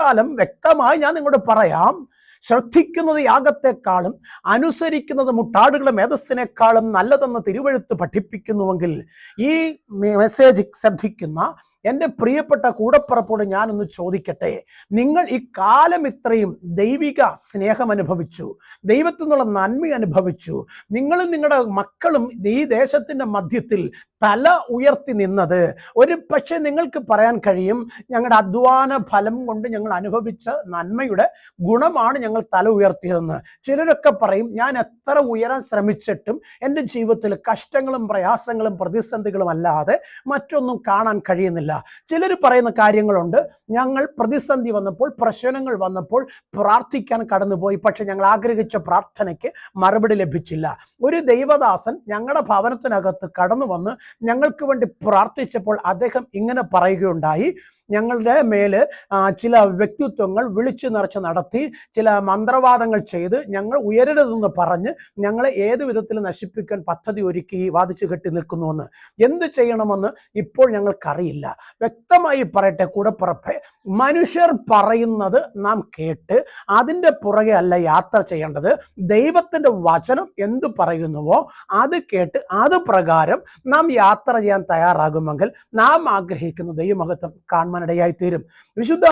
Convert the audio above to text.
കാലം വ്യക്തമായി ഞാൻ നിങ്ങളോട് പറയാം. ശ്രദ്ധിക്കുന്നത് യാഗത്തെക്കാളും അനുസരിക്കുന്നത് മുട്ടാടുകളുടെ മേധസ്സിനേക്കാളും നല്ലതെന്ന് തിരുവഴുത്ത് പഠിപ്പിക്കുന്നുവെങ്കിൽ ഈ മെസ്സേജ് ശ്രദ്ധിക്കുന്ന എന്റെ പ്രിയപ്പെട്ട കൂടപ്പുറപ്പോട് ഞാനൊന്ന് ചോദിക്കട്ടെ? നിങ്ങൾ ഈ കാലം ഇത്രയും ദൈവിക സ്നേഹം അനുഭവിച്ചു ദൈവത്തിൽ നിന്നുള്ള നന്മ അനുഭവിച്ചു. നിങ്ങളും നിങ്ങളുടെ മക്കളും ഈ ദേശത്തിന്റെ മധ്യത്തിൽ തല ഉയർത്തി നിന്നത്. ഒരു പക്ഷേ നിങ്ങൾക്ക് പറയാൻ കഴിയും ഞങ്ങളുടെ അധ്വാന ഫലം കൊണ്ട് ഞങ്ങൾ അനുഭവിച്ച നന്മയുടെ ഗുണമാണ് ഞങ്ങൾ തല ഉയർത്തിയതെന്ന്. ചിലരൊക്കെ പറയും ഞാൻ എത്ര ഉയരാൻ ശ്രമിച്ചിട്ടും എന്റെ ജീവിതത്തിൽ കഷ്ടങ്ങളും പ്രയാസങ്ങളും പ്രതിസന്ധികളും അല്ലാതെ മറ്റൊന്നും കാണാൻ കഴിയുന്നില്ല. ചിലർ പറയുന്ന കാര്യങ്ങളുണ്ട്. ഞങ്ങൾ പ്രതിസന്ധി വന്നപ്പോൾ പ്രശ്നങ്ങൾ വന്നപ്പോൾ പ്രാർത്ഥിക്കാൻ കടന്നുപോയി. പക്ഷെ ഞങ്ങൾ ആഗ്രഹിച്ച പ്രാർത്ഥനയ്ക്ക് മറുപടി ലഭിച്ചില്ല. ഒരു ദൈവദാസൻ ഞങ്ങളുടെ ഭവനത്തിനകത്ത് കടന്നു വന്ന് ഞങ്ങൾക്ക് വേണ്ടി പ്രാർത്ഥിച്ചപ്പോൾ അദ്ദേഹം ഇങ്ങനെ പറയുകയുണ്ടായി. ഞങ്ങളുടെ മേൽ ചില വ്യക്തിത്വങ്ങൾ വിളിച്ചു നിറച്ച് നടത്തി ചില മന്ത്രവാദങ്ങൾ ചെയ്ത് ഞങ്ങൾ ഉയരരുതെന്ന് പറഞ്ഞ് ഞങ്ങളെ ഏത് വിധത്തിൽ നശിപ്പിക്കാൻ പദ്ധതി ഒരുക്കി വാദിച്ചു കെട്ടി നിൽക്കുന്നുവെന്ന്. എന്ത് ചെയ്യണമെന്ന് ഇപ്പോൾ ഞങ്ങൾക്കറിയില്ല. വ്യക്തമായി പറയട്ടെ കൂടപ്പുറപ്പെ മനുഷ്യർ പറയുന്നത് നാം കേട്ട് അതിന്റെ പുറകെ അല്ല യാത്ര ചെയ്യേണ്ടത്. ദൈവത്തിന്റെ വചനം എന്തു പറയുന്നുവോ അത് കേട്ട് അത് പ്രകാരം നാം യാത്ര ചെയ്യാൻ തയ്യാറാകുമെങ്കിൽ നാം ആഗ്രഹിക്കുന്ന ദൈവമഹത്വം കാണുവാനിടയായി തീരും വിശുദ്ധ